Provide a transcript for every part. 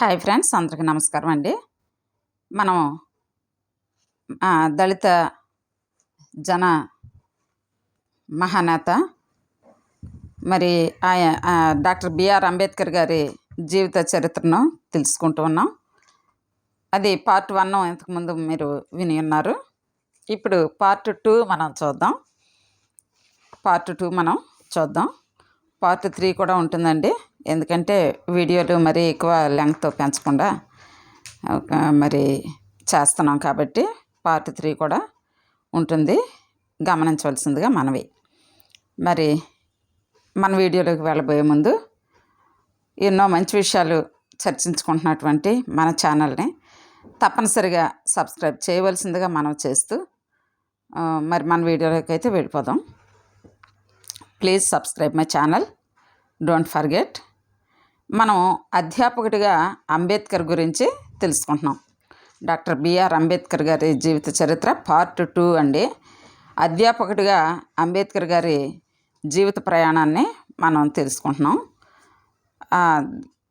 Hi friends అందరికీ నమస్కారం అండి. మనం దళిత జన మహానేత మరి ఆయ డాక్టర్ బిఆర్ అంబేద్కర్ గారి జీవిత చరిత్రను తెలుసుకుంటూ ఉన్నాం. అది పార్ట్ వన్ ఇంతకుముందు మీరు విని ఉన్నారు. ఇప్పుడు పార్ట్ టూ మనం చూద్దాం. పార్ట్ టూ మనం చూద్దాం. పార్ట్ త్రీ కూడా ఉంటుందండి. ఎందుకంటే వీడియోలు మరీ ఎక్కువ లెంగ్త్ పెంచకుండా ఒక మరి చేస్తున్నాం కాబట్టి పార్ట్ త్రీ కూడా ఉంటుంది. గమనించవలసిందిగా మనవి. మరి మన వీడియోలోకి వెళ్ళబోయే ముందు ఎన్నో మంచి విషయాలు చర్చించుకుంటున్నటువంటి మన ఛానల్ని తప్పనిసరిగా సబ్స్క్రైబ్ చేయవలసిందిగా మనం చేస్తూ మరి మన వీడియోలోకి అయితే వెళ్ళిపోదాం. Please subscribe my channel. Don't forget. మనం అధ్యాపకుడిగా అంబేద్కర్ గురించి తెలుసుకుంటున్నాం. డాక్టర్ బిఆర్ అంబేద్కర్ గారి జీవిత చరిత్ర పార్ట్ టూ అండి. అధ్యాపకుడిగా అంబేద్కర్ గారి జీవిత ప్రయాణాన్ని మనం తెలుసుకుంటున్నాం.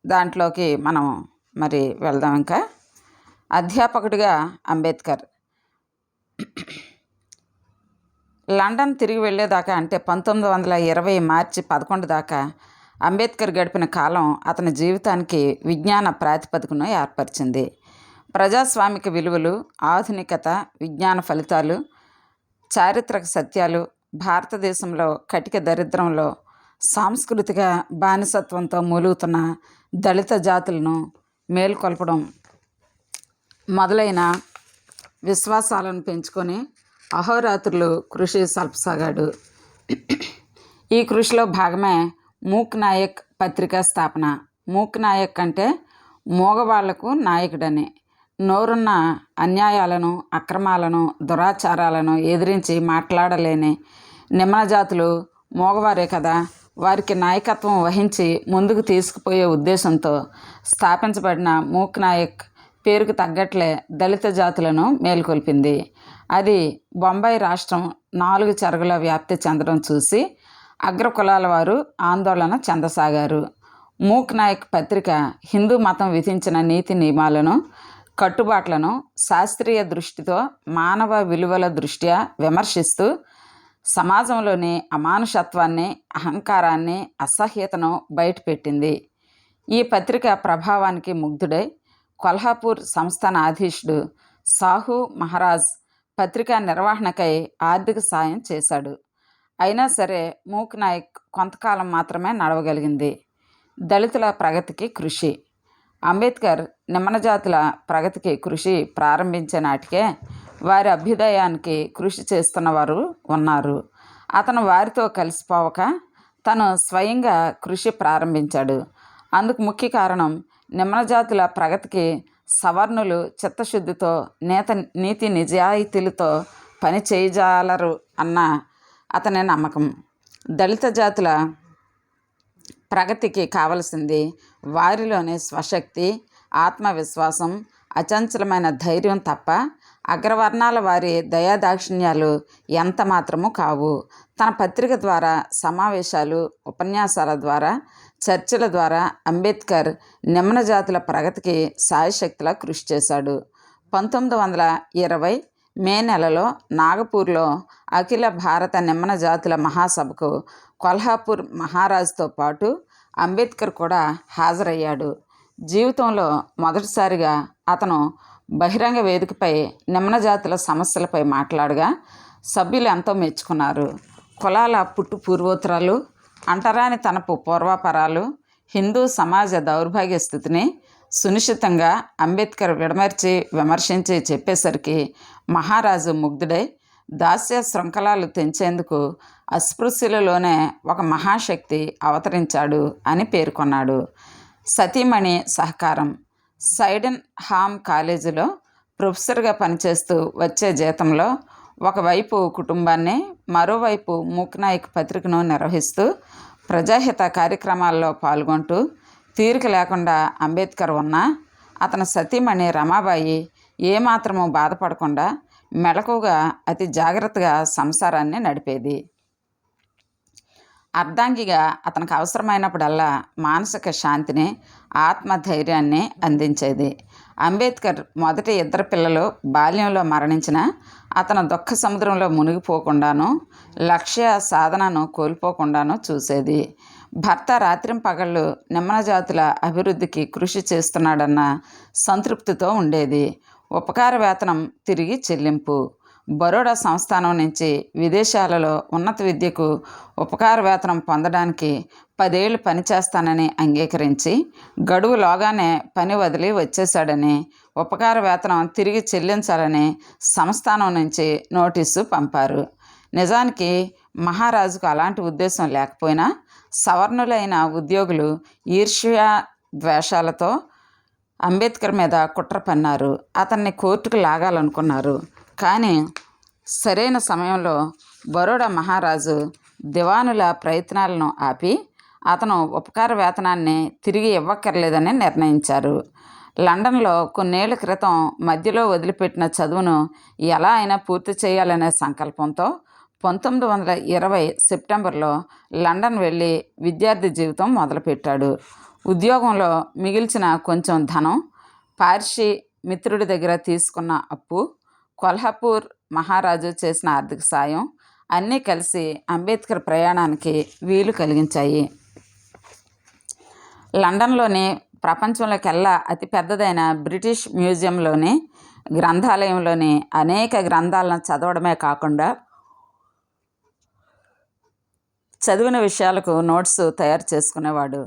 దాంట్లోకి మనం మరి వెళ్దాం ఇంకా. అధ్యాపకుడిగా అంబేద్కర్. లండన్ తిరిగి వెళ్ళేదాకా అంటే పంతొమ్మిది వందల ఇరవై మార్చి పదకొండు దాకా అంబేద్కర్ గడిపిన కాలం అతని జీవితానికి విజ్ఞాన ప్రాతిపదికను ఏర్పరిచింది. ప్రజాస్వామిక విలువలు ఆధునికత విజ్ఞాన ఫలితాలు చారిత్రక సత్యాలు భారతదేశంలో కటిక దరిద్రంలో సాంస్కృతిక బానిసత్వంతో మూలుగుతున్న దళిత జాతులను మేల్కొల్పడం మొదలైన విశ్వాసాలను పెంచుకొని అహోరాత్రులు కృషి సల్పసాగాడు. ఈ కృషిలో భాగమే మూక్ నాయక్ పత్రికా స్థాపన. మూక్ నాయక్ అంటే మూగవాళ్ళకు నాయకుడని. నోరున్న అన్యాయాలను అక్రమాలను దురాచారాలను ఎదిరించి మాట్లాడలేని నిమ్మజాతులు జాతులు కదా. వారికి నాయకత్వం వహించి ముందుకు తీసుకుపోయే ఉద్దేశంతో స్థాపించబడిన మూక్ నాయక్ పేరుకు తగ్గట్లే దళిత జాతులను మేల్కొల్పింది. అది బొంబాయి రాష్ట్రం నాలుగు చెరగుల వ్యాప్తి చెందడం చూసి అగ్రకులాల వారు ఆందోళన చెందసాగారు. మూక్ నాయక్ పత్రిక హిందూ మతం విధించిన నీతి నియమాలను కట్టుబాట్లను శాస్త్రీయ దృష్టితో మానవ విలువల దృష్ట్యా విమర్శిస్తూ సమాజంలోని అమానుషత్వాన్ని అహంకారాన్ని అసహ్యతను బయటపెట్టింది. ఈ పత్రిక ప్రభావానికి ముగ్ధుడై కొల్హాపూర్ సంస్థాన సంస్థానాధీశుడు సాహు మహారాజ్ పత్రికా నిర్వహణకై ఆర్థిక సాయం చేశాడు. అయినా సరే మూక్ నాయక్ కొంతకాలం మాత్రమే నడవగలిగింది. దళితుల ప్రగతికి కృషి. అంబేద్కర్ నిమ్మన జాతుల ప్రగతికి కృషి ప్రారంభించే నాటికే వారి అభ్యుదయానికి కృషి చేస్తున్న వారు ఉన్నారు. అతను వారితో కలిసిపోవక తను స్వయంగా కృషి ప్రారంభించాడు. అందుకు ముఖ్య కారణం నిమ్మన జాతుల ప్రగతికి సవర్ణులు చిత్తశుద్ధితో నేత నీతి నిజాయితీలతో పని చేయజాలరు అన్న అతని నమ్మకం. దళిత జాతుల ప్రగతికి కావలసింది వారిలోని స్వశక్తి ఆత్మవిశ్వాసం అచంచలమైన ధైర్యం తప్ప అగ్రవర్ణాల వారి దయాదాక్షిణ్యాలు ఎంత మాత్రము కావు. తన పత్రిక ద్వారా సమావేశాలు ఉపన్యాసాల ద్వారా చర్చల ద్వారా అంబేద్కర్ నిమ్న జాతుల ప్రగతికి సాయశక్తిలా కృషి చేశాడు. పంతొమ్మిది వందల ఇరవై మే నెలలో నాగపూర్లో అఖిల భారత నిమ్మన జాతుల మహాసభకు కొల్హాపూర్ మహారాజుతో పాటు అంబేద్కర్ కూడా హాజరయ్యాడు. జీవితంలో మొదటిసారిగా అతను బహిరంగ వేదికపై నిమ్మన జాతుల సమస్యలపై మాట్లాడగా సభ్యులు ఎంతో మెచ్చుకున్నారు. కులాల పుట్టు పూర్వోత్తరాలు అంటరాని తనపు పూర్వాపరాలు హిందూ సమాజ దౌర్భాగ్య స్థితిని సునిశ్చితంగా అంబేద్కర్ విడమర్చి విమర్శించి చెప్పేసరికి మహారాజు ముగ్ధుడై దాస్య శృంఖలాలు తెంచేందుకు అస్పృశ్యులలోనే ఒక మహాశక్తి అవతరించాడు అని పేర్కొన్నాడు. సతీమణి సహకారం. సైడన్ హామ్ కాలేజీలో ప్రొఫెసర్గా పనిచేస్తూ వచ్చే జీతంలో ఒకవైపు కుటుంబాన్ని మరోవైపు మూక్నాయక్ పత్రికను నిర్వహిస్తూ ప్రజాహిత కార్యక్రమాల్లో పాల్గొంటూ తీరిక లేకుండా అంబేద్కర్ ఉన్నా అతని సతీమణి రమాబాయి ఏమాత్రము బాధపడకుండా మెలకుగా అతి జాగ్రత్తగా సంసారాన్ని నడిపేది. అర్ధాంగిగా అతనికి అవసరమైనప్పుడల్లా మానసిక శాంతిని ఆత్మధైర్యాన్ని అందించేది. అంబేద్కర్ మొదటి ఇద్దరు పిల్లలు బాల్యంలో మరణించిన అతను దుఃఖ సముద్రంలో మునిగిపోకుండాను లక్ష్య సాధనను కోల్పోకుండాను చూసేది. భర్త రాత్రింపగళ్ళు నిమ్మన జాతుల అభివృద్ధికి కృషి చేస్తున్నాడన్న సంతృప్తితో ఉండేది. ఉపకార వేతనం తిరిగి చెల్లింపు. బరోడా సంస్థానం నుంచి విదేశాలలో ఉన్నత విద్యకు ఉపకార వేతనం పొందడానికి పదేళ్ళు పనిచేస్తానని అంగీకరించి గడువులోగానే పని వదిలి వచ్చేశాడని ఉపకార వేతనం తిరిగి చెల్లించాలని సంస్థానం నుంచి నోటీసు పంపారు. నిజానికి మహారాజుకు అలాంటి ఉద్దేశం లేకపోయినా సవర్ణులైన ఉద్యోగులు ఈర్ష్య ద్వేషాలతో అంబేద్కర్ మీద కుట్ర పన్నారు. అతన్ని కోర్టుకు లాగాలనుకున్నారు. కానీ సరైన సమయంలో బరోడా మహారాజు దివానుల ప్రయత్నాలను ఆపి అతను ఉపకార వేతనాన్ని తిరిగి ఇవ్వక్కర్లేదని నిర్ణయించారు. లండన్లో కొన్నేళ్ళ క్రితం మధ్యలో వదిలిపెట్టిన చదువును ఎలా అయినా పూర్తి చేయాలనే సంకల్పంతో పంతొమ్మిది వందల ఇరవై సెప్టెంబర్లో లండన్ వెళ్ళి విద్యార్థి జీవితం మొదలుపెట్టాడు. ఉద్యోగంలో మిగిల్చిన కొంచెం ధనం పార్షి మిత్రుడి దగ్గర తీసుకున్న అప్పు కొల్హాపూర్ మహారాజు చేసిన ఆర్థిక సాయం అన్నీ కలిసి అంబేద్కర్ ప్రయాణానికి వీలు కలిగించాయి. లండన్లోని ప్రపంచంలోకెల్లా అతి పెద్దదైన బ్రిటిష్ మ్యూజియంలోని గ్రంథాలయంలోని అనేక గ్రంథాలను చదవడమే కాకుండా చదివిన విషయాలకు నోట్స్ తయారు చేసుకునేవాడు.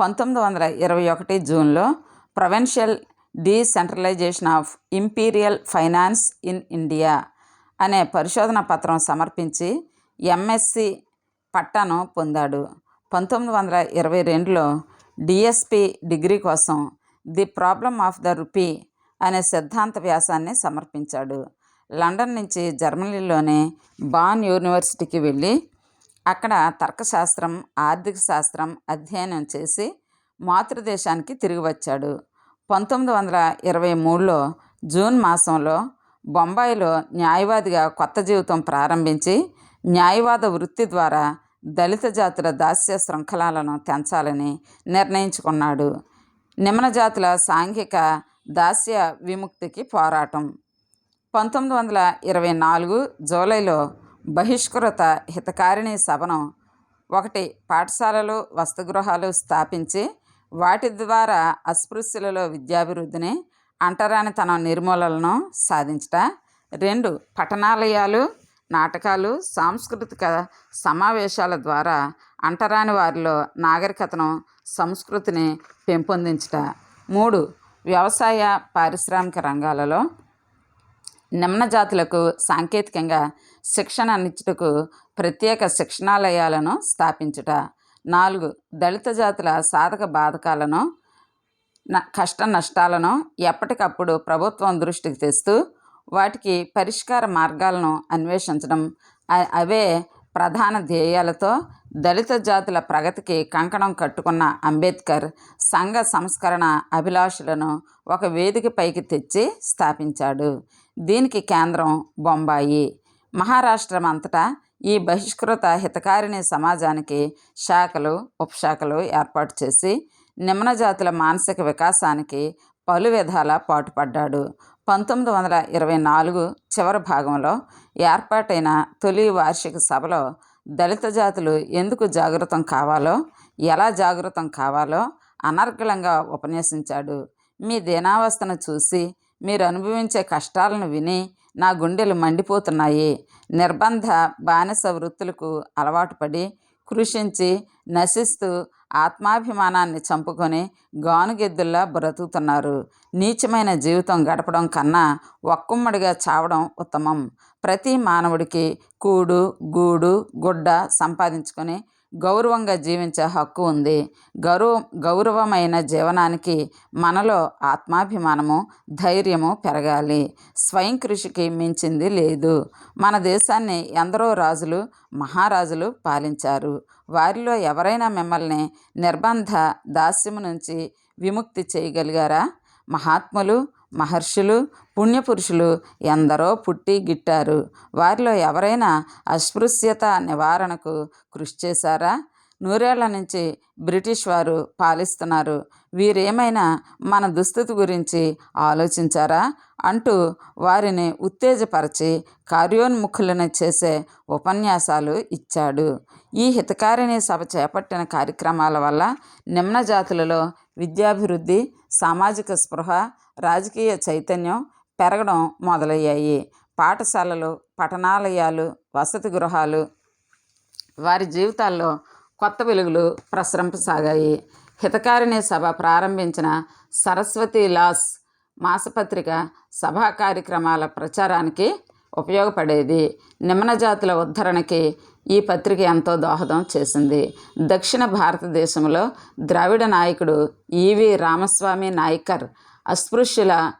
పంతొమ్మిది వందల ఇరవై ఒకటి జూన్లో provincial decentralisation of imperial finance in India అనే పరిశోధన పత్రం సమర్పించి ఎంఎస్సి పట్టాను పొందాడు. పంతొమ్మిది వందల ఇరవై రెండులో డిఎస్పి డిగ్రీ కోసం the problem of the rupee అనే సిద్ధాంత వ్యాసాన్ని సమర్పించాడు. లండన్ నుంచి జర్మనీలోని బాన్ యూనివర్సిటీకి వెళ్ళి అక్కడ తర్కశాస్త్రం ఆర్థిక శాస్త్రం అధ్యయనం చేసి మాతృదేశానికి తిరిగి వచ్చాడు. పంతొమ్మిది వందల ఇరవై మూడులో జూన్ మాసంలో బొంబాయిలో న్యాయవాదిగా కొత్త జీవితం ప్రారంభించి న్యాయవాద వృత్తి ద్వారా దళిత జాతుల దాస్య శృంఖలాలను తెంచాలని నిర్ణయించుకున్నాడు. నిమ్న జాతుల సాంఘిక దాస్య విముక్తికి పోరాటం. పంతొమ్మిది వందల ఇరవై నాలుగు జూలైలో బహిష్కృత హితకారిణి సభను ఒకటి పాఠశాలలు వసతిగృహాలు స్థాపించి వాటి ద్వారా అస్పృశ్యులలో విద్యాభివృద్ధిని అంటరానితనం నిర్మూలనను సాధించట. రెండు పఠనాలయాలు నాటకాలు సాంస్కృతిక సమావేశాల ద్వారా అంటరాని వారిలో నాగరికతను సంస్కృతిని పెంపొందించట. మూడు వ్యవసాయ పారిశ్రామిక రంగాలలో నిమ్న జాతులకు సాంకేతికంగా శిక్షణ అందించుటకు ప్రత్యేక శిక్షణాలయాలను స్థాపించుట. నాలుగు దళిత జాతుల సాధక బాధకాలను న కష్ట నష్టాలను ఎప్పటికప్పుడు ప్రభుత్వం దృష్టికి తెస్తూ వాటికి పరిష్కార మార్గాలను అన్వేషించడం. అవే ప్రధాన ధ్యేయాలతో దళిత జాతుల ప్రగతికి కంకణం కట్టుకున్న అంబేద్కర్ సంఘ సంస్కరణ అభిలాషులను ఒక వేదికపైకి తెచ్చి స్థాపించాడు. దీనికి కేంద్రం బొంబాయి. మహారాష్ట్రం అంతటా ఈ బహిష్కృత హితకారిణి సమాజానికి శాఖలు ఉపశాఖలు ఏర్పాటు చేసి నిమ్న జాతుల మానసిక వికాసానికి పలు విధాల పాటుపడ్డాడు. పంతొమ్మిది వందల ఇరవై నాలుగు చివరి భాగంలో ఏర్పాటైన తొలి వార్షిక సభలో దళిత జాతులు ఎందుకు జాగృతం కావాలో ఎలా జాగృతం కావాలో అనర్గళంగా ఉపన్యసించాడు. మీ దీనావస్థను చూసి మీరు అనుభవించే కష్టాలను విని నా గుండెలు మండిపోతున్నాయి. నిర్బంధ బానిస వృత్తులకు అలవాటు పడి కృషించి నశిస్తూ ఆత్మాభిమానాన్ని చంపుకొని గానుగెద్దుల్లా బ్రతుకుతున్నారు. నీచమైన జీవితం గడపడం కన్నా ఒక్కుమ్మడిగా చావడం ఉత్తమం. ప్రతి మానవుడికి కూడు గూడు గుడ్డ సంపాదించుకొని గౌరవంగా జీవించే హక్కు ఉంది. గౌరవ గౌరవమైన జీవనానికి మనలో ఆత్మాభిమానము ధైర్యము పెరగాలి. స్వయం కృషికి మించింది లేదు. మన దేశాన్ని ఎందరో రాజులు మహారాజులు పాలించారు. వారిలో ఎవరైనా మిమ్మల్ని నిర్బంధ దాస్యము నుంచి విముక్తి చేయగలిగారా? మహాత్ములు మహర్షులు పుణ్యపురుషులు ఎందరో పుట్టి గిట్టారు. వారిలో ఎవరైనా అస్పృశ్యత నివారణకు కృషి చేశారా? నూరేళ్ళ నుంచి బ్రిటిష్ వారు పాలిస్తున్నారు. వీరేమైనా మన దుస్థితి గురించి ఆలోచించారా? అంటూ వారిని ఉత్తేజపరిచి కార్యోన్ముఖులను చేసే ఉపన్యాసాలు ఇచ్చాడు. ఈ హితకారిణి సభ చేపట్టిన కార్యక్రమాల వల్ల నిమ్న జాతులలో విద్యాభివృద్ధి సామాజిక స్పృహ రాజకీయ చైతన్యం పెరగడం మొదలయ్యాయి. పాఠశాలలు పఠనాలయాలు వసతి గృహాలు వారి జీవితాల్లో కొత్త వెలుగులు ప్రసరింపసాగాయి. హితకారిణి సభ ప్రారంభించిన సరస్వతి లాస్ మాసపత్రిక సభా కార్యక్రమాల ప్రచారానికి ఉపయోగపడేది. నిమ్న జాతుల ఉద్ధరణకి ఈ పత్రిక ఎంతో దోహదం చేసింది. దక్షిణ భారతదేశంలో ద్రావిడ నాయకుడు ఈవి రామస్వామి నాయకర్ అస్పృశ్యుల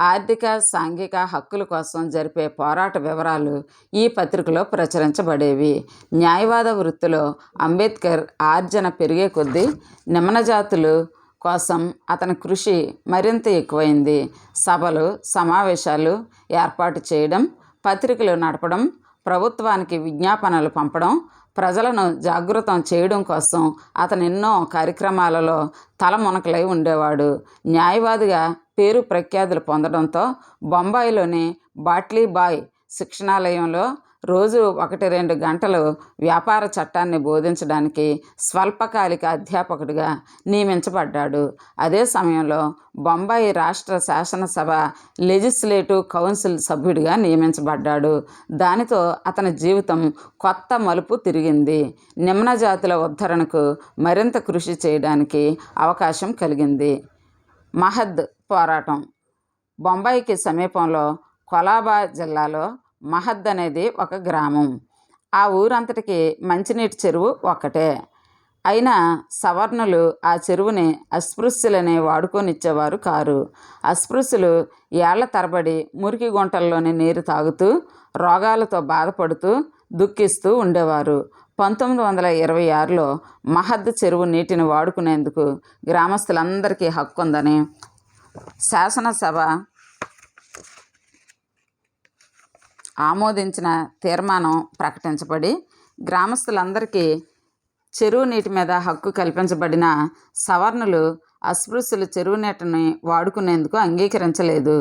ఆర్థిక సాంఘిక హక్కుల కోసం జరిపే పోరాట వివరాలు ఈ పత్రికలో ప్రచురించబడేవి. న్యాయవాద వృత్తిలో అంబేద్కర్ ఆర్జన పెరిగే కొద్దీ నిమ్మనజాతులు కోసం అతని కృషి మరింత ఎక్కువైంది. సభలు సమావేశాలు ఏర్పాటు చేయడం పత్రికలు నడపడం ప్రభుత్వానికి విజ్ఞాపనలు పంపడం ప్రజలను జాగృతం చేయడం కోసం అతను ఎన్నో కార్యక్రమాలలో తలమునకలై ఉండేవాడు. న్యాయవాదిగా పేరు ప్రఖ్యాతులు పొందడంతో బొంబాయిలోని బాట్లీ బాయ్ శిక్షణాలయంలో రోజు ఒకటి రెండు గంటలు వ్యాపార చట్టాన్ని బోధించడానికి స్వల్పకాలిక అధ్యాపకుడిగా నియమించబడ్డాడు. అదే సమయంలో బొంబాయి రాష్ట్ర శాసనసభ లెజిస్లేటివ్ కౌన్సిల్ సభ్యుడిగా నియమించబడ్డాడు. దానితో అతని జీవితం కొత్త మలుపు తిరిగింది. నిమ్న జాతుల ఉద్ధరణకు మరింత కృషి చేయడానికి అవకాశం కలిగింది. మహద్ పోరాటం. బొంబాయికి సమీపంలో కొలాబా జిల్లాలో మహద్ అనేది ఒక గ్రామం. ఆ ఊరంతటికి మంచినీటి చెరువు ఒక్కటే. అయినా సవర్ణులు ఆ చెరువుని అస్పృశ్యులనే వాడుకొనిచ్చేవారు కారు. అస్పృశ్యులు ఏళ్ళ తరబడి మురికి గుంటల్లోని నీరు తాగుతూ రోగాలతో బాధపడుతూ దుఃఖిస్తూ ఉండేవారు. పంతొమ్మిది వందల ఇరవై ఆరులో మహద్ చెరువు నీటిని వాడుకునేందుకు గ్రామస్తులందరికీ హక్కు ఉందని శాసనసభ ఆమోదించిన తీర్మానం ప్రకటించబడి గ్రామస్తులందరికీ చెరువు నీటి మీద హక్కు కల్పించబడిన సవర్ణులు అస్పృశ్యులు చెరువు నీటిని వాడుకునేందుకు అంగీకరించలేదు.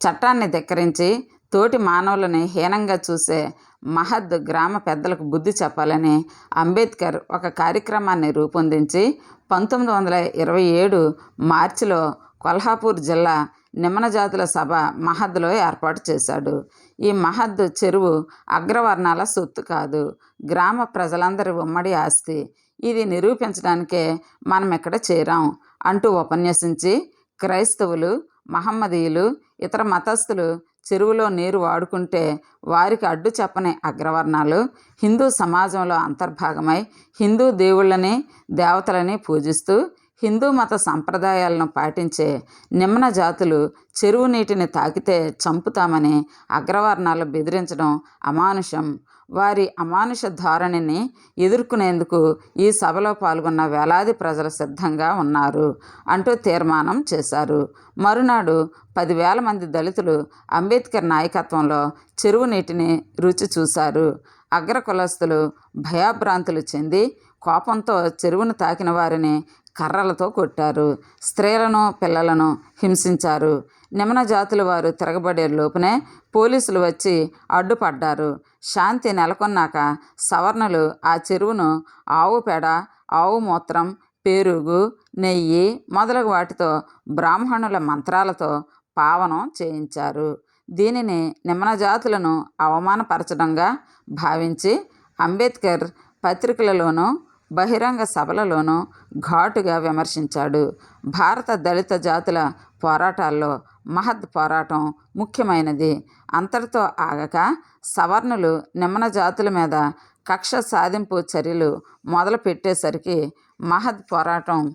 చట్టాన్ని ధిక్కరించి తోటి మానవులని హీనంగా చూసే మహద్ గ్రామ పెద్దలకు బుద్ధి చెప్పాలని అంబేద్కర్ ఒక కార్యక్రమాన్ని రూపొందించి పంతొమ్మిది వందల ఇరవై ఏడు మార్చిలో కొల్హాపూర్ జిల్లా నిమ్మనజాతుల సభ మహద్లో ఏర్పాటు చేశాడు. ఈ మహద్ చెరువు అగ్రవర్ణాల సొత్తు కాదు గ్రామ ప్రజలందరి ఉమ్మడి ఆస్తి. ఇది నిరూపించడానికే మనం ఇక్కడ చేరాం అంటూ ఉపన్యసించి క్రైస్తవులు మహమ్మదీయులు ఇతర మతస్థులు చెరువులో నీరు వాడుకుంటే వారికి అడ్డు చెప్పని అగ్రవర్ణాలు హిందూ సమాజంలో అంతర్భాగమై హిందూ దేవుళ్ళని దేవతలని పూజిస్తూ హిందూ మత సంప్రదాయాలను పాటించే నిమ్న జాతులు చెరువు నీటిని తాకితే చంపుతామని అగ్రవర్ణాలు బెదిరించడం అమానుషం. వారి అమానుష ధోరణిని ఎదుర్కొనేందుకు ఈ సభలో పాల్గొన్న వేలాది ప్రజలు సిద్ధంగా ఉన్నారు అంటూ తీర్మానం చేశారు. మరునాడు పదివేల మంది దళితులు అంబేద్కర్ నాయకత్వంలో చెరువు నీటిని రుచి చూశారు. అగ్ర కులస్తులు భయాభ్రాంతులు చెంది కోపంతో చెరువును తాకిన వారిని కర్రలతో కొట్టారు. స్త్రీలను పిల్లలను హింసించారు. నిమ్న జాతుల వారు తిరగబడే లోపునే పోలీసులు వచ్చి అడ్డుపడ్డారు. శాంతి నెలకొన్నాక సవర్ణులు ఆ చెరువును ఆవు పేడ ఆవు మూత్రం పెరుగు నెయ్యి మొదలగు వాటితో బ్రాహ్మణుల మంత్రాలతో పావనం చేయించారు. దీనిని నిమ్న జాతులను అవమానపరచడంగా భావించి అంబేద్కర్ పత్రికలలోనూ బహిరంగ సభలలోనూ ఘాటుగా విమర్శించాడు. భారత దళిత జాతుల పోరాటాల్లో మహద్ పోరాటం ముఖ్యమైనది. అంతటితో ఆగక సవర్ణులు నిమ్న జాతుల మీద కక్ష సాధింపు చర్యలు మొదలు పెట్టేసరికి మహద్ పోరాటం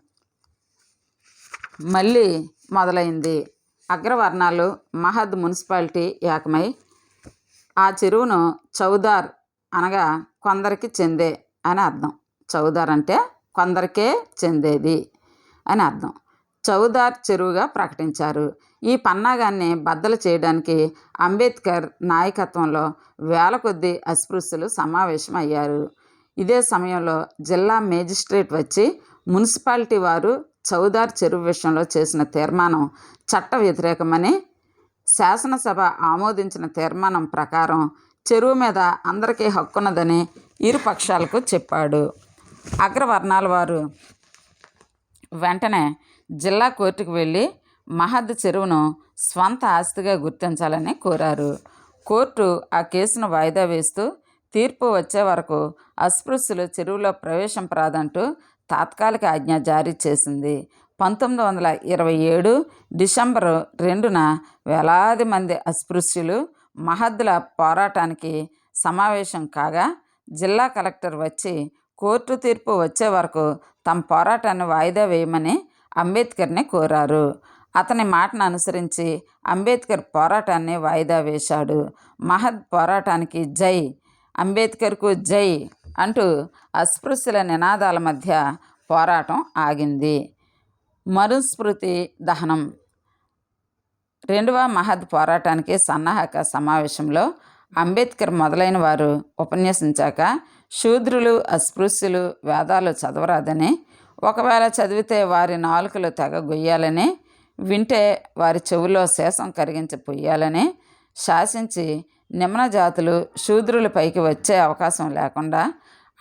మళ్ళీ మొదలైంది. అగ్రవర్ణాలు మహద్ మున్సిపాలిటీ ఏకమై ఆ చెరువును చౌదార్ అనగా కొందరికి చెందే అని అర్థం. చౌదార్ అంటే కొందరికే చెందేది అని అర్థం. చౌదార్ చెరువుగా ప్రకటించారు. ఈ పన్నాగాన్ని బద్దలు చేయడానికి అంబేద్కర్ నాయకత్వంలో వేల కొద్ది అస్పృశ్యులు సమావేశమయ్యారు. ఇదే సమయంలో జిల్లా మేజిస్ట్రేట్ వచ్చి మున్సిపాలిటీ వారు చౌదార్ చెరువు విషయంలో చేసిన తీర్మానం చట్ట వ్యతిరేకమని శాసనసభ ఆమోదించిన తీర్మానం ప్రకారం చెరువు మీద అందరికీ హక్కున్నదని ఇరు పక్షాలకు చెప్పాడు. అగ్రవర్ణాల వారు. వెంటనే జిల్లా కోర్టుకు వెళ్ళి మహద్ చెరువును స్వంత ఆస్తిగా గుర్తించాలని కోరారు. కోర్టు ఆ కేసును వాయిదా వేస్తూ తీర్పు వచ్చే వరకు అస్పృశ్యులు చెరువులో ప్రవేశం ప్రాదంటూ తాత్కాలిక ఆజ్ఞ జారీ చేసింది. పంతొమ్మిది వందల ఇరవై ఏడు డిసెంబరు రెండున వేలాది మంది అస్పృశ్యులు మహద్దుల పోరాటానికి సమావేశం కాగా జిల్లా కలెక్టర్ వచ్చి కోర్టు తీర్పు వచ్చే వరకు తమ పోరాటాన్ని వాయిదా వేయమని అంబేద్కర్ని కోరారు. అతని మాటను అనుసరించి అంబేద్కర్ పోరాటాన్ని వాయిదా వేశాడు. మహద్ పోరాటానికి జై అంబేద్కర్కు జై అంటూ అస్పృశ్యుల నినాదాల మధ్య పోరాటం ఆగింది. మరుస్మృతి దహనం. రెండవ మహద్ పోరాటానికి సన్నాహక సమావేశంలో అంబేద్కర్ మొదలైన వారు ఉపన్యసించాక శూద్రులు అస్పృశ్యులు వేదాలు చదవరాదని ఒకవేళ చదివితే వారి నాలుకలు తెగ గొయ్యాలని వింటే వారి చెవులో శేషం కరిగించి పొయ్యాలని శాసించి నిమ్న జాతులు శూద్రుల పైకి వచ్చే అవకాశం లేకుండా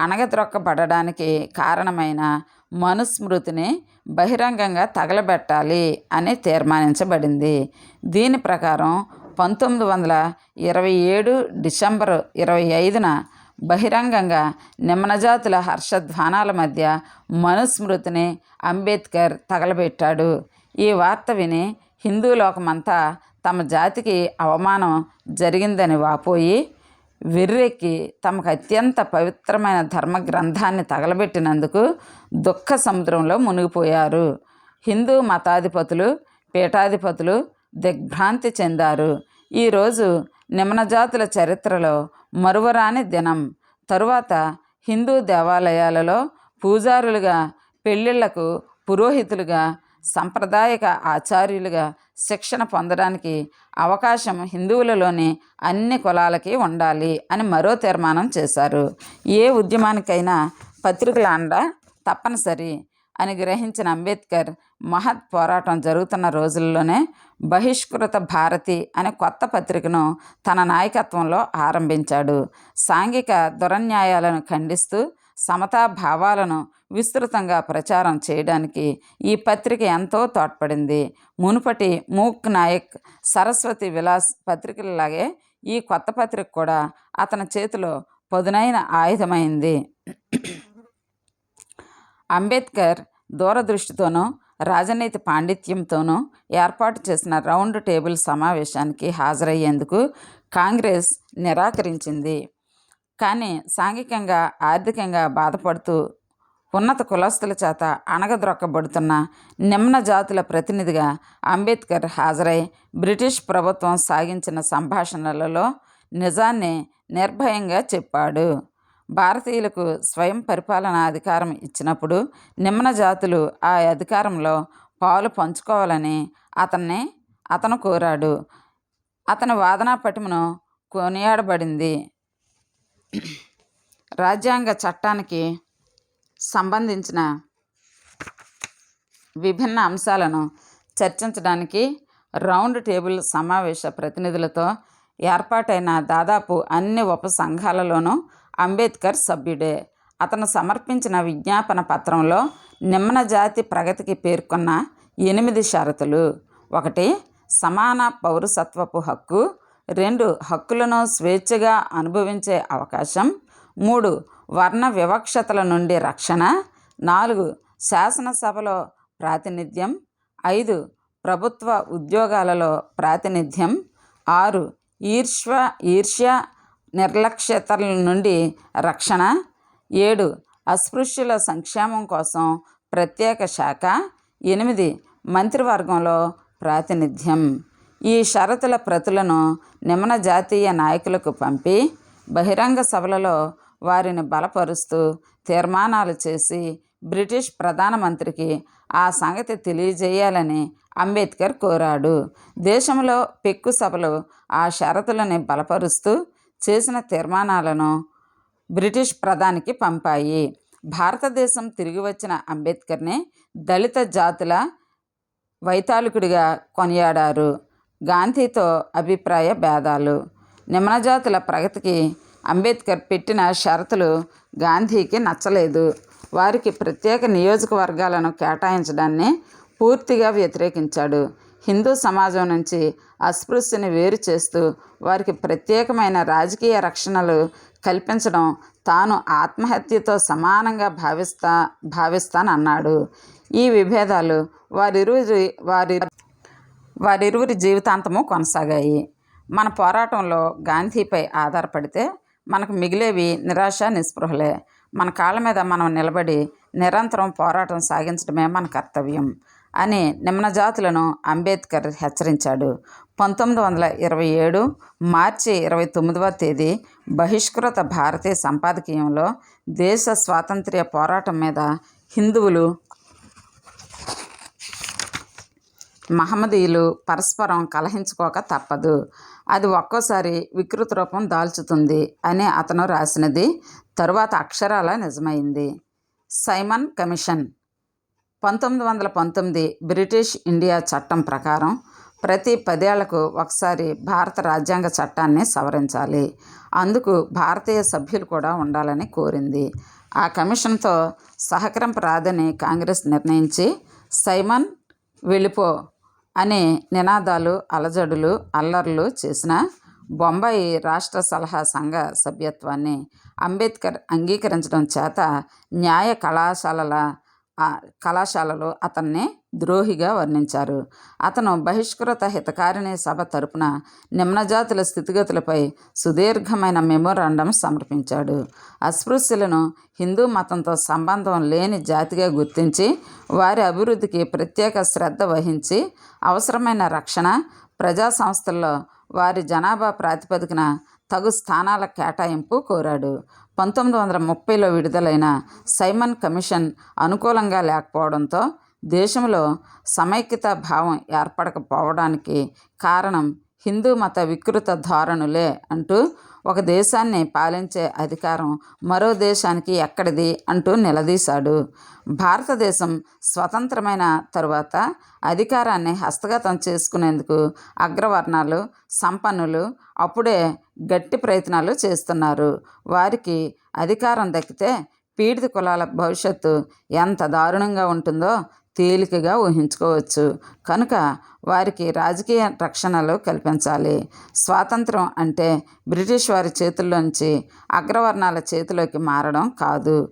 అణగద్రొక్కబడడానికి కారణమైన మనుస్మృతిని బహిరంగంగా తగలబెట్టాలి అని తీర్మానించబడింది. దీని ప్రకారం పంతొమ్మిది వందల ఇరవై ఏడు డిసెంబరు ఇరవై ఐదున బహిరంగంగా నిమ్నజాతుల హర్షధ్వానాల మధ్య మనుస్మృతిని అంబేద్కర్ తగలబెట్టాడు. ఈ వార్త విని హిందూ లోకమంతా తమ జాతికి అవమానం జరిగిందని వాపోయి వెర్రెక్కి తమకు అత్యంత పవిత్రమైన ధర్మ గ్రంథాన్ని తగలబెట్టినందుకు దుఃఖ సముద్రంలో మునిగిపోయారు. హిందూ మతాధిపతులు పీఠాధిపతులు దిగ్భ్రాంతి చెందారు. ఈరోజు నిమ్నజాతుల చరిత్రలో మరువరాని దినం. తరువాత హిందూ దేవాలయాలలో పూజారులుగా పెళ్ళిళ్ళకు పురోహితులుగా సంప్రదాయక ఆచార్యులుగా శిక్షణ పొందడానికి అవకాశం హిందువులలోని అన్ని కులాలకి ఉండాలి అని మరో తీర్మానం చేశారు. ఏ ఉద్యమానికైనా పత్రికల అండ తప్పనిసరి అని గ్రహించిన అంబేద్కర్ మహత్ పోరాటం జరుగుతున్న రోజుల్లోనే బహిష్కృత భారతి అనే కొత్త పత్రికను తన నాయకత్వంలో ఆరంభించాడు. సాంఘిక దురన్యాయాలను ఖండిస్తూ సమతా భావాలను విస్తృతంగా ప్రచారం చేయడానికి ఈ పత్రిక ఎంతో తోడ్పడింది. మునుపటి మూక్ నాయక్ సరస్వతి విలాస్ పత్రికలలాగే ఈ కొత్త పత్రిక కూడా అతని చేతిలో పదునైన ఆయుధమైంది. అంబేద్కర్ దూరదృష్టితోనూ రాజనీతి పాండిత్యంతోనూ ఏర్పాటు చేసిన రౌండ్ టేబుల్ సమావేశానికి హాజరయ్యేందుకు కాంగ్రెస్ నిరాకరించింది. కానీ సాంఘికంగా ఆర్థికంగా బాధపడుతూ ఉన్నత కులస్తుల చేత అణగద్రొక్కబడుతున్న నిమ్న జాతుల ప్రతినిధిగా అంబేద్కర్ హాజరై బ్రిటిష్ ప్రభుత్వం సాగించిన సంభాషణలలో నిజాన్ని నిర్భయంగా చెప్పాడు. భారతీయులకు స్వయం పరిపాలన అధికారం ఇచ్చినప్పుడు నిమ్మన జాతులు ఆ అధికారంలో పాలు పంచుకోవాలని అతన్ని అతను కోరాడు. అతని వాదనా పటిమను కొనియాడబడింది. రాజ్యాంగ చట్టానికి సంబంధించిన విభిన్న అంశాలను చర్చించడానికి రౌండ్ టేబుల్ సమావేశ ప్రతినిధులతో ఏర్పాటైన దాదాపు అన్ని ఉపసంఘాలలోనూ అంబేద్కర్ సభ్యుడే. అతను సమర్పించిన విజ్ఞాపన పత్రంలో నిమ్న జాతి ప్రగతికి పేర్కొన్న ఎనిమిది షరతులు. ఒకటి సమాన పౌరసత్వపు హక్కు. రెండు హక్కులను స్వేచ్ఛగా అనుభవించే అవకాశం. మూడు వర్ణ వివక్షతల నుండి రక్షణ. నాలుగు శాసనసభలో ప్రాతినిధ్యం. ఐదు ప్రభుత్వ ఉద్యోగాలలో ప్రాతినిధ్యం. ఆరు ఈర్ష్వ ఈర్ష్య నిర్లక్ష్యతల నుండి రక్షణ. ఏడు అస్పృశ్యుల సంక్షేమం కోసం ప్రత్యేక శాఖ. ఎనిమిది మంత్రివర్గంలో ప్రాతినిధ్యం. ఈ షరతుల ప్రతులను నిమ్న జాతీయ నాయకులకు పంపి బహిరంగ సభలలో వారిని బలపరుస్తూ తీర్మానాలు చేసి బ్రిటిష్ ప్రధానమంత్రికి ఆ సంగతి తెలియజేయాలని అంబేద్కర్ కోరాడు. దేశంలో పెక్కు సభలు ఆ షరతులని బలపరుస్తూ చేసిన తీర్మానాలను బ్రిటిష్ ప్రధానికి పంపాయి. భారతదేశం తిరిగి వచ్చిన అంబేద్కర్ని దళిత జాతుల వైతాళికుడిగా కొనియాడారు. గాంధీతో అభిప్రాయ భేదాలు. నిమ్నజాతుల ప్రగతికి అంబేద్కర్ పెట్టిన షరతులు గాంధీకి నచ్చలేదు. వారికి ప్రత్యేక నియోజకవర్గాలను కేటాయించడాన్ని పూర్తిగా వ్యతిరేకించాడు. హిందూ సమాజం నుంచి అస్పృశ్యని వేరు చేస్తూ వారికి ప్రత్యేకమైన రాజకీయ రక్షణలు కల్పించడం తాను ఆత్మహత్యతో సమానంగా భావిస్తా భావిస్తానన్నాడు. ఈ విభేదాలు వారిరువురి వారి వారిరువురి జీవితాంతము కొనసాగాయి. మన పోరాటంలో గాంధీపై ఆధారపడితే మనకు మిగిలేవి నిరాశ నిస్పృహలే. మన కాళ్ళ మీద మనం నిలబడి నిరంతరం పోరాటం సాగించడమే మన కర్తవ్యం. అని నిమ్న జాతులను అంబేద్కర్ హెచ్చరించాడు. పంతొమ్మిది వందల ఇరవై ఏడు మార్చి ఇరవై తొమ్మిదవ తేదీ బహిష్కృత భారతీయ సంపాదకీయంలో దేశ స్వాతంత్ర్య పోరాటం మీద హిందువులు మహమ్మదీయులు పరస్పరం కలహించుకోక తప్పదు. అది ఒక్కోసారి వికృత రూపం దాల్చుతుంది అని అతను రాసినది తరువాత అక్షరాల నిజమైంది. సైమన్ కమిషన్ పంతొమ్మిది వందల పంతొమ్మిది బ్రిటిష్ ఇండియా చట్టం ప్రకారం ప్రతి పదేళ్ళకు ఒకసారి భారత రాజ్యాంగ చట్టాన్ని సవరించాలి. అందుకు భారతీయ సభ్యులు కూడా ఉండాలని కోరింది. ఆ కమిషన్తో సహకరింపరాదని కాంగ్రెస్ నిర్ణయించి సైమన్ వెళ్ళిపో అనే నినాదాలు అలజడులు అల్లర్లు చేసిన బొంబాయి రాష్ట్ర సలహా సంఘ సభ్యత్వాన్ని అంబేద్కర్ అంగీకరించడం చేత న్యాయ కళాశాలల కళాశాలలో అతన్ని ద్రోహిగా వర్ణించారు. అతను బహిష్కృత హితకారిణి సభ తరపున నిమ్నజాతుల స్థితిగతులపై సుదీర్ఘమైన మెమోరాండం సమర్పించాడు. అస్పృశ్యులను హిందూ మతంతో సంబంధం లేని జాతిగా గుర్తించి వారి అభివృద్ధికి ప్రత్యేక శ్రద్ధ వహించి అవసరమైన రక్షణ ప్రజా సంస్థల్లో వారి జనాభా ప్రాతిపదికన తగు స్థానాల కేటాయింపు కోరాడు. పంతొమ్మిది వందల ముప్పైలో విడుదలైన సైమన్ కమిషన్ అనుకూలంగా లేకపోవడంతో దేశంలో సమైక్యత భావం ఏర్పడకపోవడానికి కారణం హిందూ మత వికృత ధోరణులే అంటూ ఒక దేశాన్ని పాలించే అధికారం మరో దేశానికి ఎక్కడిది అంటూ నిలదీశాడు. భారతదేశం స్వతంత్రమైన తరువాత అధికారాన్ని హస్తగతం చేసుకునేందుకు అగ్రవర్ణాలు సంపన్నులు అప్పుడే గట్టి ప్రయత్నాలు చేస్తున్నారు. వారికి అధికారం దక్కితే పీడిత కులాల భవిష్యత్తు ఎంత దారుణంగా ఉంటుందో తేలికగా ఊహించుకోవచ్చు. కనుక వారికి రాజకీయ రక్షణలు కల్పించాలి. స్వాతంత్రం అంటే బ్రిటిష్ వారి చేతుల్లోంచి అగ్రవర్ణాల చేతిలోకి మారడం కాదు.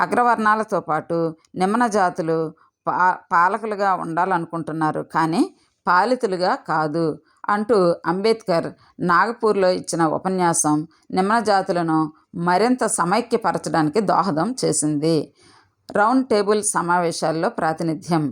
అగ్రవర్ణాలతో పాటు నిమ్న జాతులు పా పాలకులుగా ఉండాలనుకుంటున్నారు కానీ పాలితులుగా కాదు అంటూ అంబేద్కర్ నాగపూర్లో ఇచ్చిన ఉపన్యాసం నిమ్న జాతులను మరింత సమైక్యపరచడానికి దోహదం చేసింది. రౌండ్ టేబుల్ సమావేశాల్లో ప్రాతినిధ్యం.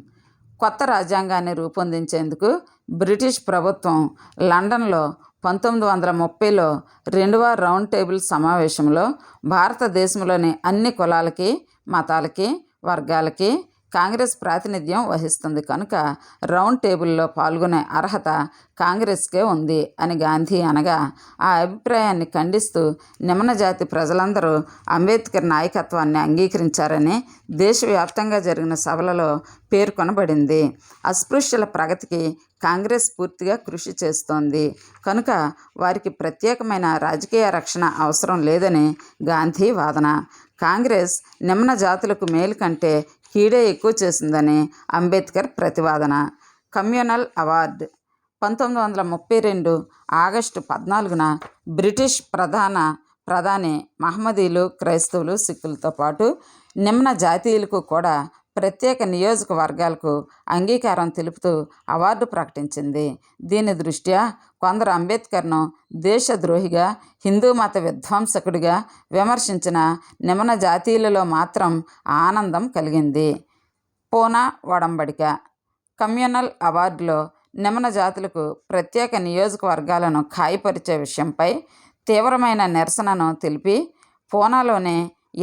కొత్త రాజ్యాంగాన్ని రూపొందించేందుకు బ్రిటిష్ ప్రభుత్వం లండన్లో పంతొమ్మిది వందల ముప్పైలో రెండవ రౌండ్ టేబుల్ సమావేశంలో భారతదేశంలోని అన్ని కులాలకి మతాలకి వర్గాలకి కాంగ్రెస్ ప్రాతినిధ్యం వహిస్తుంది కనుక రౌండ్ టేబుల్లో పాల్గొనే అర్హత కాంగ్రెస్కే ఉంది అని గాంధీ అనగా ఆ అభిప్రాయాన్ని ఖండిస్తూ నిమ్న జాతి ప్రజలందరూ అంబేద్కర్ నాయకత్వాన్ని అంగీకరించారని దేశవ్యాప్తంగా జరిగిన సభలలో పేర్కొనబడింది. అస్పృశ్యుల ప్రగతికి కాంగ్రెస్ పూర్తిగా కృషి చేస్తోంది. కనుక వారికి ప్రత్యేకమైన రాజకీయ రక్షణ అవసరం లేదని గాంధీ వాదన. కాంగ్రెస్ నిమ్న జాతులకు మేలు కంటే కీడే ఎక్కువ చేసిందని అంబేద్కర్ ప్రతివాదన. Communal award. పంతొమ్మిది వందల ముప్పై రెండు ఆగస్టు పద్నాలుగున బ్రిటిష్ ప్రధాన ప్రధాని మహమ్మదీలు క్రైస్తవులు సిక్కులతో పాటు నిమ్న జాతీయులకు కూడా ప్రత్యేక నియోజకవర్గాలకు అంగీకారం తెలుపుతూ అవార్డు ప్రకటించింది. దీని దృష్ట్యా కొందరు అంబేద్కర్ను దేశద్రోహిగా హిందూ మత విధ్వంసకుడిగా విమర్శించిన నిమ్న జాతీయులలో మాత్రం ఆనందం కలిగింది. పూనా వడంబడిక కమ్యూనల్ అవార్డులో నిమ్న జాతులకు ప్రత్యేక నియోజకవర్గాలను ఖాయపరిచే విషయంపై తీవ్రమైన నిరసనను తెలిపి పూనాలోని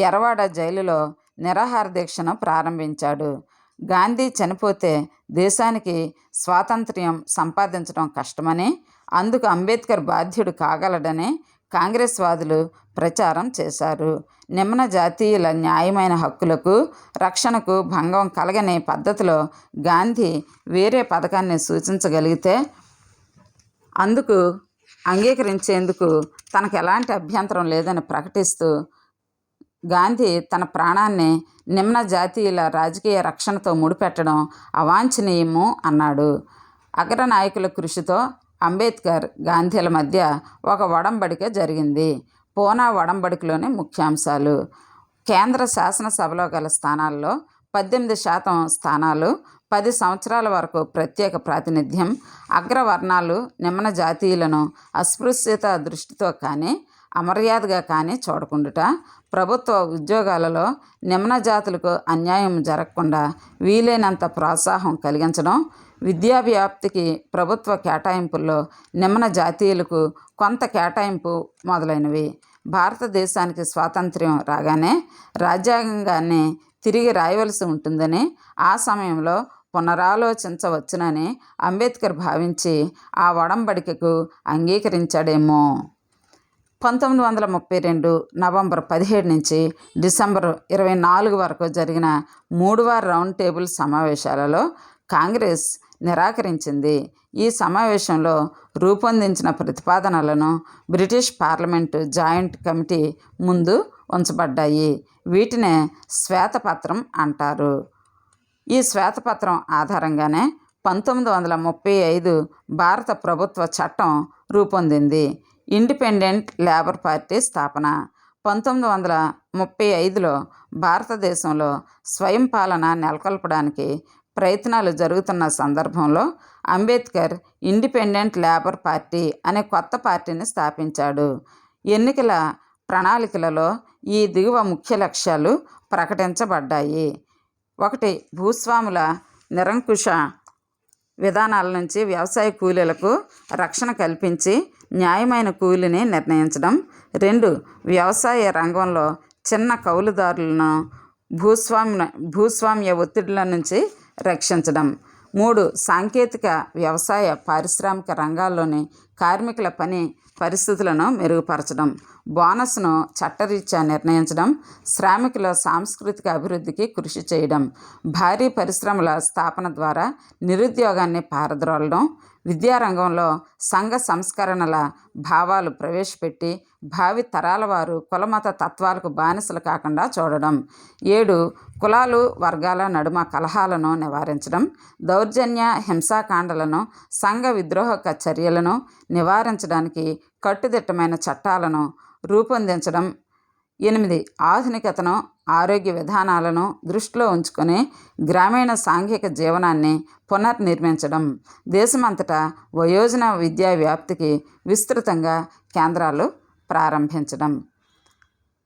ఎర్రవాడ జైలులో నిరాహార దీక్షను ప్రారంభించాడు. గాంధీ చనిపోతే దేశానికి స్వాతంత్ర్యం సంపాదించడం కష్టమని అందుకు అంబేద్కర్ బాధ్యుడు కాగలడని కాంగ్రెస్ వాదులు ప్రచారం చేశారు. నిమ్న జాతీయుల న్యాయమైన హక్కులకు రక్షణకు భంగం కలగని పద్ధతిలో గాంధీ వేరే పథకాన్ని సూచించగలిగితే అందుకు అంగీకరించేందుకు తనకు ఎలాంటి అభ్యంతరం లేదని ప్రకటిస్తూ గాంధీ తన ప్రాణాన్ని నిమ్న జాతీయుల రాజకీయ రక్షణతో ముడిపెట్టడం అవాంఛనీయము అన్నాడు. అగ్రనాయకుల కృషితో అంబేద్కర్ గాంధీల మధ్య ఒక ఒడంబడిక జరిగింది. పూనా ఒడంబడికలోని ముఖ్యాంశాలు. కేంద్ర శాసనసభలో గల స్థానాల్లో పద్దెనిమిది శాతం స్థానాలు పది సంవత్సరాల వరకు ప్రత్యేక ప్రాతినిధ్యం అగ్రవర్ణాలు నిమ్న జాతీయులను అస్పృశ్యత దృష్టితో కానీ అమర్యాదగా కానీ చూడకుండుట ప్రభుత్వ ఉద్యోగాలలో నిమ్న జాతులకు అన్యాయం జరగకుండా వీలైనంత ప్రోత్సాహం కలిగించడం విద్యా వ్యాప్తికి ప్రభుత్వ కేటాయింపుల్లో నిమ్న జాతీయులకు కొంత కేటాయింపు మొదలైనవి. భారతదేశానికి స్వాతంత్ర్యం రాగానే రాజ్యాంగాన్ని తిరిగి రాయవలసి ఉంటుందని ఆ సమయంలో పునరాలోచించవచ్చునని అంబేద్కర్ భావించి ఆ ఒడంబడికకు అంగీకరించాడేమో. పంతొమ్మిది వందల ముప్పై రెండు నవంబర్ పదిహేడు నుంచి డిసెంబర్ ఇరవై నాలుగు వరకు జరిగిన మూడువ రౌండ్ టేబుల్ సమావేశాలలో కాంగ్రెస్ నిరాకరించింది. ఈ సమావేశంలో రూపొందించిన ప్రతిపాదనలను బ్రిటిష్ పార్లమెంటు జాయింట్ కమిటీ ముందు ఉంచబడ్డాయి. వీటినే శ్వేతపత్రం అంటారు. ఈ శ్వేతపత్రం ఆధారంగానే పంతొమ్మిది వందల ముప్పై ఐదు భారత ప్రభుత్వ చట్టం రూపొందింది. ఇండిపెండెంట్ లేబర్ పార్టీ స్థాపన. పంతొమ్మిది వందల ముప్పై ఐదులో భారతదేశంలో స్వయం పాలన నెలకొల్పడానికి ప్రయత్నాలు జరుగుతున్న సందర్భంలో అంబేద్కర్ ఇండిపెండెంట్ లేబర్ పార్టీ అనే కొత్త పార్టీని స్థాపించాడు. ఎన్నికల ప్రణాళికలలో ఈ దిగువ ముఖ్య లక్ష్యాలు ప్రకటించబడ్డాయి. ఒకటి భూస్వాముల నిరంకుశ విధానాల నుంచి వ్యవసాయ కూలీలకు రక్షణ కల్పించి న్యాయమైన కూలిని నిర్ణయించడం. రెండు వ్యవసాయ రంగంలో చిన్న కౌలుదారులను భూస్వామ్య భూస్వామ్య ఒత్తిడుల నుంచి రక్షించడం. మూడు సాంకేతిక వ్యవసాయ పారిశ్రామిక రంగాల్లోని కార్మికుల పని పరిస్థితులను మెరుగుపరచడం. బోనస్ను చట్టరీత్యా నిర్ణయించడం. శ్రామికుల సాంస్కృతిక అభివృద్ధికి కృషి చేయడం. భారీ పరిశ్రమల స్థాపన ద్వారా నిరుద్యోగాన్ని పారద్రోలడం. విద్యారంగంలో సంఘ సంస్కరణల భావాలు ప్రవేశపెట్టి భావి తరాల వారు కులమత తత్వాలకు బానిసలు కాకుండా చూడడం. ఏడు కులాలు వర్గాల నడుమ కలహాలను నివారించడం. దౌర్జన్య హింసాకాండలను సంఘ విద్రోహక చర్యలను నివారించడానికి కట్టుదిట్టమైన చట్టాలను రూపొందించడం. ఎనిమిది ఆధునికతను ఆరోగ్య విధానాలను దృష్టిలో ఉంచుకొని గ్రామీణ సాంఘిక జీవనాన్ని పునర్నిర్మించడం. దేశమంతటా వయోజన విద్యా వ్యాప్తికి విస్తృతంగా కేంద్రాలు ప్రారంభించడం.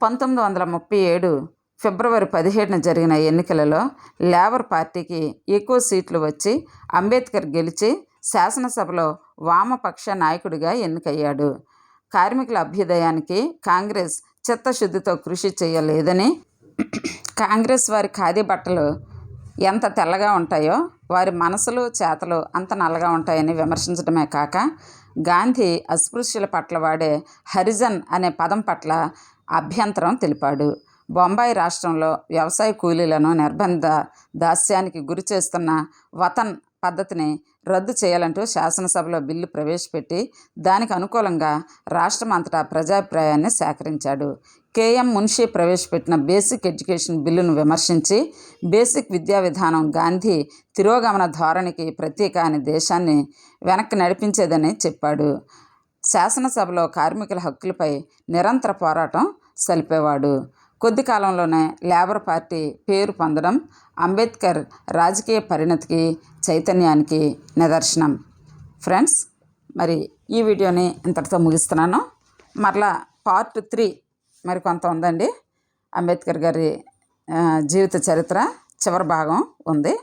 పంతొమ్మిది వందల ముప్పై ఏడు ఫిబ్రవరి పదిహేడున జరిగిన ఎన్నికలలో లేబర్ పార్టీకి ఎక్కువ సీట్లు వచ్చి అంబేద్కర్ గెలిచి శాసనసభలో వామపక్ష నాయకుడిగా ఎన్నికయ్యాడు. కార్మికుల అభ్యుదయానికి కాంగ్రెస్ చిత్తశుద్ధితో కృషి చేయలేదని కాంగ్రెస్ వారి ఖాదీ బట్టలు ఎంత తెల్లగా ఉంటాయో వారి మనసులు చేతలు అంత నల్లగా ఉంటాయని విమర్శించడమే కాక గాంధీ అస్పృశ్యుల పట్ల వాడే హరిజన్ అనే పదం పట్ల అభ్యంతరం తెలిపాడు. బొంబాయి రాష్ట్రంలో వ్యవసాయ కూలీలను నిర్బంధ దాస్యానికి గురి చేస్తున్న వతన్ పద్ధతిని రద్దు చేయాలంటూ శాసనసభలో బిల్లు ప్రవేశపెట్టి దానికి అనుకూలంగా రాష్ట్రం అంతటా ప్రజాభిప్రాయాన్ని సేకరించాడు. కేఎం మున్షి ప్రవేశపెట్టిన బేసిక్ ఎడ్యుకేషన్ బిల్లును విమర్శించి బేసిక్ విద్యా విధానం గాంధీ తిరోగమన ధోరణికి ప్రతీక అని దేశాన్ని వెనక్కి నడిపించేదని చెప్పాడు. శాసనసభలో కార్మికుల హక్కులపై నిరంతర పోరాటం సలిపేవాడు. కొద్ది కాలంలోనే లేబర్ పార్టీ పేరు పొందడం అంబేద్కర్ రాజకీయ పరిణతికి చైతన్యానికి నిదర్శనం. ఫ్రెండ్స్ మరి ఈ వీడియోని ఇంతటితో ముగిస్తున్నాను. మరలా పార్ట్ త్రీ మరి కొంత ఉందండి. అంబేద్కర్ గారి జీవిత చరిత్ర చివరి భాగం ఉంది.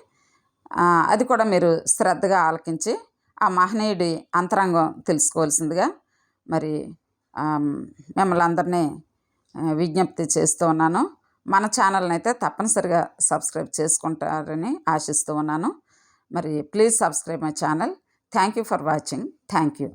అది కూడా మీరు శ్రద్ధగా ఆలకించి ఆ మహనీయుడి అంతరంగం తెలుసుకోవాల్సిందిగా మరి మిమ్మల్ని అందరినీ విజ్ఞప్తి చేస్తూ ఉన్నాను. మన ఛానల్ని అయితే తప్పనిసరిగా సబ్స్క్రైబ్ చేసుకుంటారని ఆశిస్తూ ఉన్నాను. మరి please subscribe my channel. Thank you for watching. Thank you.